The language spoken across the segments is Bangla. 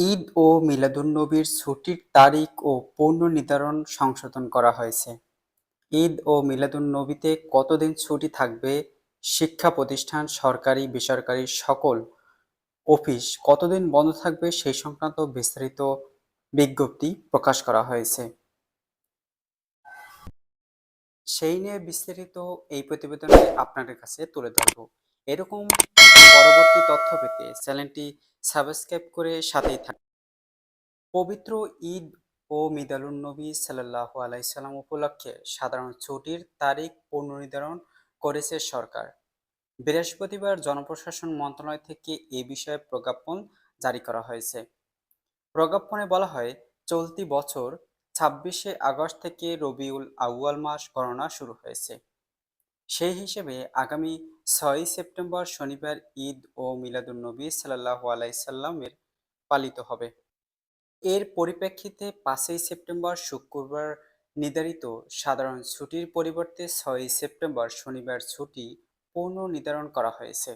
ঈদ ও মিলাদুন্নবীর ছুটির তারিখ ও পূর্ণ নির্ধারণ সংশোধন করা হয়েছে। ঈদ ও মিলাদুন্নবীতে কতদিন ছুটি থাকবে, শিক্ষা প্রতিষ্ঠান, সরকারি, বেসরকারি সকল অফিস কতদিন বন্ধ থাকবে সেই সংক্রান্ত বিস্তারিত বিজ্ঞপ্তি প্রকাশ করা হয়েছে। সেই নিয়ে বিস্তারিত এই প্রতিবেদনে আপনাদের কাছে তুলে ধরব। এরকম পরবর্তী তথ্য পেতে চ্যানেলটি সাবস্ক্রাইব করে সাথেই থাকুন। পবিত্র ঈদ ও মিলাদুন্নবী সাল্লাল্লাহু আলাইহি সাল্লাম উপলক্ষে সাধারণ ছুটির তারিখ পুনর্নির্ধারণ করেছে সরকার। বৃহস্পতিবার জনপ্রশাসন মন্ত্রণালয় থেকে এ বিষয়ে প্রজ্ঞাপন জারি করা হয়েছে। প্রজ্ঞাপনে বলা হয়, চলতি বছর ছাব্বিশে আগস্ট থেকে রবিউল আউয়াল মাস গণনা শুরু হয়েছে। সেই হিসেবে আগামী ছয়ই সেপ্টেম্বর শনিবার ঈদ ও মিলাদুন্নবী সাল্লাল্লাহু আলাইহি সাল্লামের পালিত হবে। এর পরিপ্রেক্ষিতে পাঁচই সেপ্টেম্বর শুক্রবার নির্ধারিত সাধারণ ছুটির পরিবর্তে ছয়ই সেপ্টেম্বর শনিবার ছুটি পুনর্নির্ধারণ করা হয়েছে।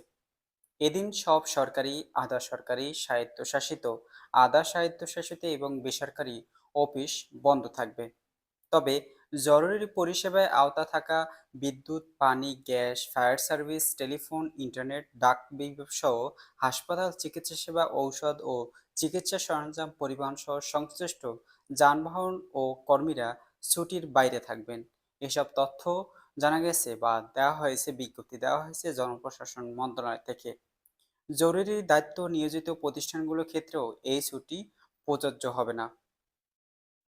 এদিন সব সরকারি, আধা সরকারি, স্বায়ত্তশাসিত, আধা স্বায়ত্তশাসিত এবং বেসরকারি অফিস বন্ধ থাকবে। তবে জরুরি পরিষেবায় আওতা থাকা বিদ্যুৎ, পানি, gas, fire service, telephone, internet, ডাক বিভাগসহ হাসপাতাল, চিকিৎসা সেবা, ঔষধ ও চিকিৎসা সরঞ্জাম পরিবহন সহ সংশ্লিষ্ট যানবাহন ও কর্মীরা ছুটির বাইরে থাকবেন। এসব তথ্য জানা গেছে বা দেওয়া হয়েছে বিজ্ঞপ্তি দেওয়া হয়েছে জনপ্রশাসন মন্ত্রণালয় থেকে। জরুরি দায়িত্ব নিয়োজিত প্রতিষ্ঠানগুলোর ক্ষেত্রেও এই ছুটি প্রযোজ্য হবে না।